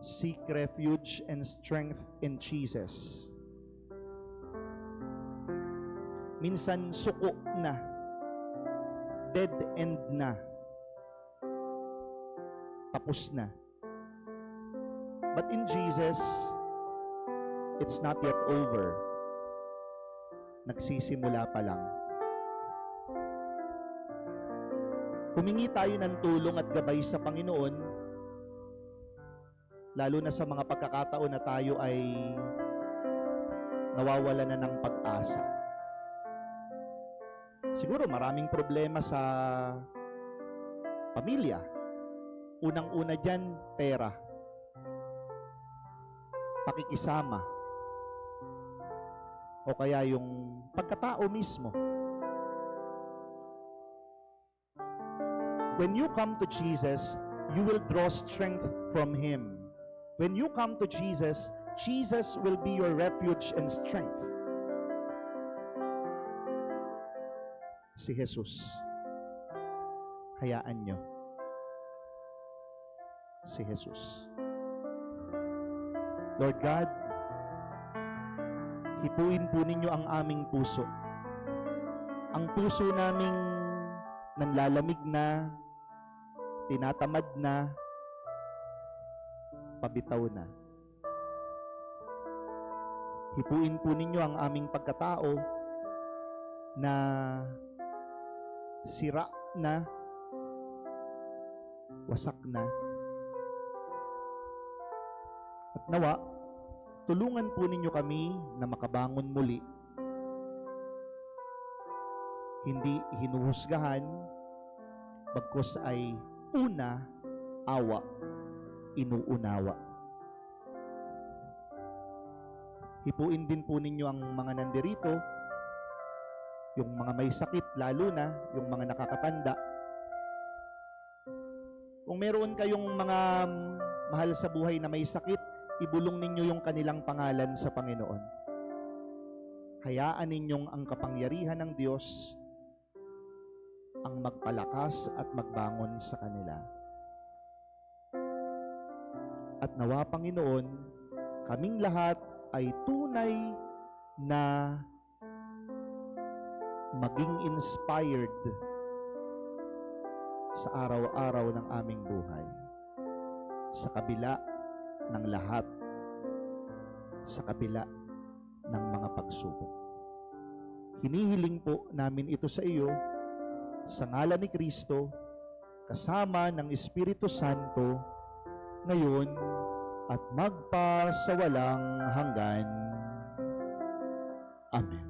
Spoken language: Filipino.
seek refuge and strength in Jesus. Minsan suko na, dead end na, tapos na. But in Jesus, it's not yet over. Nagsisimula pa lang. Humingi tayo ng tulong at gabay sa Panginoon, lalo na sa mga pagkakataon na tayo ay nawawala na ng pag-asa. Siguro maraming problema sa pamilya. Unang-una dyan, pera. Pakikisama. O kaya yung pagkatao mismo. When you come to Jesus, you will draw strength from Him. When you come to Jesus, Jesus will be your refuge and strength. Si Jesus. Hayaan nyo. Si Jesus. Lord God, hipuin po ninyo ang aming puso. Ang puso naming nanlalamig na, tinatamad na, pabitaw na. Hipuin po ninyo ang aming pagkatao na sira na, wasak na. At nawa, tulungan po ninyo kami na makabangon muli. Hindi hinuhusgahan, bagkos ay una, awa, inuunawa. Hipuin din po ninyo ang mga nandirito, yung mga may sakit, lalo na yung mga nakakatanda. Kung meron kayong mga mahal sa buhay na may sakit, ibulong ninyo yung kanilang pangalan sa Panginoon. Hayaan ninyong ang kapangyarihan ng Diyos ang magpalakas at magbangon sa kanila. At nawa, Panginoon, kaming lahat ay tunay na maging inspired sa araw-araw ng aming buhay. Sa kabila ng lahat, sa kabila ng mga pagsubok. Hinihiling po namin ito sa iyo sa ngalan ni Kristo kasama ng Espiritu Santo ngayon at magpa sa walang hanggan. Amen.